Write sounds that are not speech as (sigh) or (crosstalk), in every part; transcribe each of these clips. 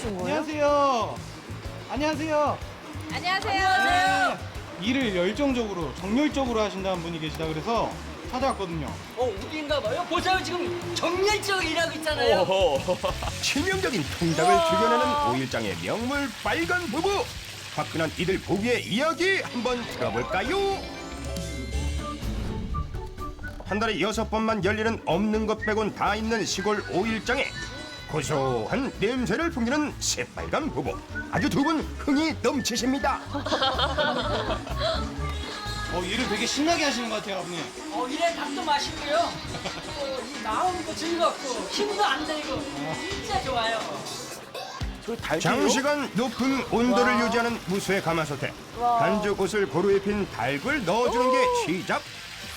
오신 거예요? 안녕하세요. 안녕하세요. 안녕하세요. 일을 열정적으로 정열적으로 하신다는 분이 계시다 그래서 찾아왔거든요. 어, 어딘가 봐요. 보세요. 지금 정열적으로 일하고 있잖아요. (laughs) 치명적인 통닭을 즐겨내는 오일장의 명물 빨간 부부 화끈한 이들 부부의 이야기 한번 들어볼까요? 한 달에 여섯 번만 열리는 없는 것 빼곤 다 있는 시골 오일장에 고소한 냄새를 풍기는 새빨간 부부 아주 두 분 흥이 넘치십니다 어, 일을 되게 신나게 하시는 것 같아요, 아버님. 어, 이래 닭도 맛있고요. 어, 이 마음도 즐겁고 힘도 안 들고 진짜 좋아요. 장시간 높은 온도를 유지하는 무쇠 가마솥에 반죽 옷을 고루 입힌 닭을 넣어주는 게 시작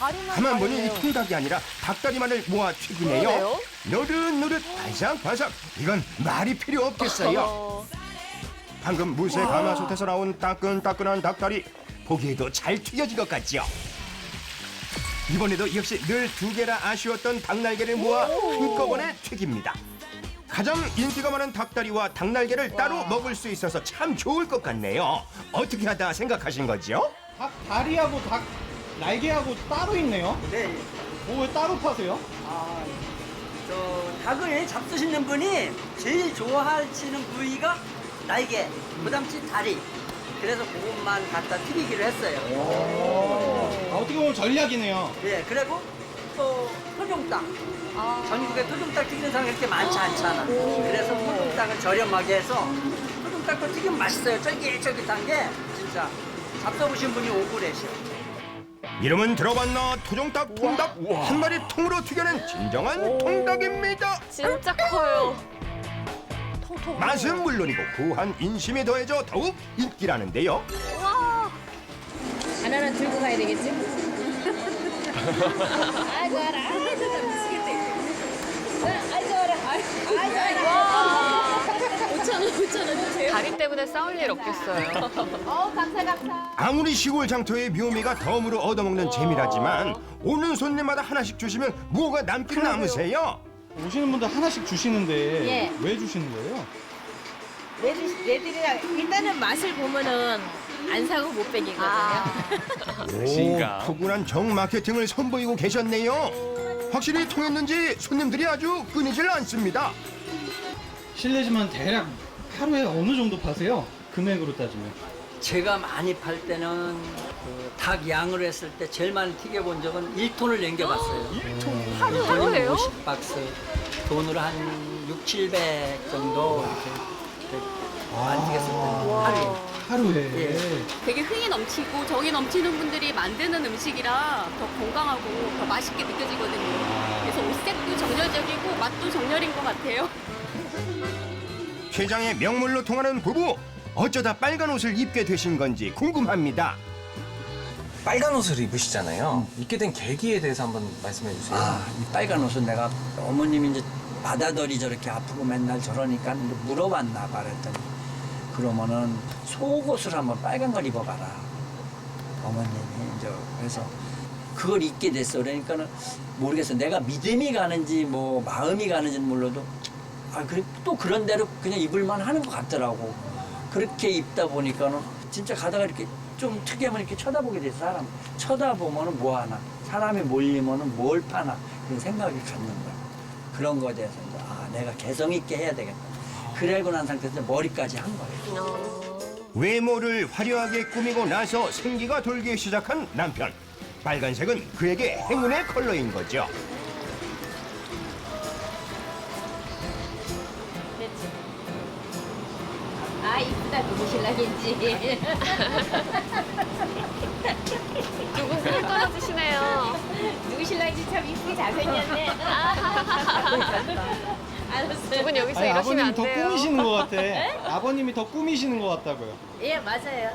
다리만 가만 보니 이 다리네요. 통닭이 아니라 닭다리만을 모아 튀기네요. 그러네요. 노릇노릇 바삭바삭 이건 말이 필요 없겠어요. 어, 방금 무쇠 가마솥에서 나온 따끈따끈한 닭다리 보기에도 잘 튀겨진 것 같죠. 이번에도 역시 늘 두 개라 아쉬웠던 닭날개를 모아 한꺼번에 튀깁니다. 가장 인기가 많은 닭다리와 닭날개를 따로 먹을 수 있어서 참 좋을 것 같네요. 어떻게 하다 생각하신 거죠? 닭 다리하고 닭 날개하고 따로 있네요. 네. 어, 왜 따로 파세요? 아, 저 닭을 잡수시는 분이 제일 좋아하시는 부위가 날개, 그다음치 다리. 그래서 그것만 갖다 튀기기로 했어요. 아, 어떻게 보면 전략이네요. 예, 그리고 또 토종닭. 아. 전국에 토종닭 튀기는 사람이 그렇게 많지 않잖아. 그래서 토종닭을 저렴하게 해서 토종닭도 튀기면 맛있어요. 쫄깃쫄깃한 게 진짜 잡숴보신 분이 오구래셔. 이름은 들어봤나 토종닭 통닭 한 마리 통으로 튀겨낸 진정한 통닭입니다. 진짜 커요. 통통. 맛은 물론이고 구한 인심이 더해져 더욱 인기라는데요. 와. 하나는 들고 가야 되겠지? (laughs) 아이고 알아 5천원 주세요 다리 때문에 싸울 일 없겠어요. 어 감사 감사 아무리 시골 장터의 묘미가 덤으로 얻어먹는 재미라지만 오는 손님마다 하나씩 주시면 뭐가 남긴 남으세요. 오시는 분들 하나씩 주시는데 예. 왜 주시는 거예요? 얘들, 얘들이랑 일단은 맛을 보면은 안 사고 못 빼기거든요 아. (laughs) 오, 푸근한 정 마케팅을 선보이고 계셨네요. 확실히 통했는지 손님들이 아주 끊이질 않습니다. 실례지만 대략 하루에 어느 정도 파세요? 금액으로 따지면. 제가 많이 팔 때는 그 닭 양으로 했을 때 제일 많이 튀겨본 적은 1톤을 넘겨봤어요. 1톤? 하루에요? 50박스. 돈으로 한 6, 700 정도 이렇게 많이 튀겼을 때 하루에. 하루에. 예. 되게 흥이 넘치고 정이 넘치는 분들이 만드는 음식이라 더 건강하고 더 맛있게 느껴지거든요. 그래서 옷색도 정열적이고 맛도 정열인 것 같아요. (laughs) 최장의 명물로 통하는 부부 어쩌다 빨간 옷을 입게 되신 건지 궁금합니다. 빨간 옷을 입으시잖아요. 입게 된 계기에 대해서 한번 말씀해 주세요. 아, 이 빨간 옷은 내가 어머님이 이제 바다돌이 저렇게 아프고 맨날 저러니까 물어봤나 봐 그랬더니 그러면은 속옷을 한번 빨간 걸 입어봐라. 어머님이 이제 그래서 그걸 입게 됐어. 그러니까는 모르겠어. 내가 믿음이 가는지 뭐 마음이 가는지는 몰라도 아, 그래 또 그런 대로 그냥 입을만 하는 것 같더라고. 그렇게 입다 보니까는 진짜 가다가 이렇게 좀 특이하면 이렇게 쳐다보게 돼서 사람 쳐다보면은 뭐 하나 사람이 몰리면은 뭘 파나 그런 생각이 갖는 거야. 그런 거에 대해서 이제 아 내가 개성 있게 해야 되겠다. 그래고 난 상태에서 머리까지 한 거예요. 외모를 화려하게 꾸미고 나서 생기가 돌기 시작한 남편. 빨간색은 그에게 행운의 컬러인 거죠. 신랑인지 두분 (laughs) 손을 떨어지시네요. 누구 신랑인지 참 이쁘게 잘생겼네 (laughs) 알았어요 두분 여기서 아니, 이러시면 아버님이 안 더 돼요. 꾸미시는 것 같아. (laughs) 아버님이 더 꾸미시는 것 같다고요. 예 맞아요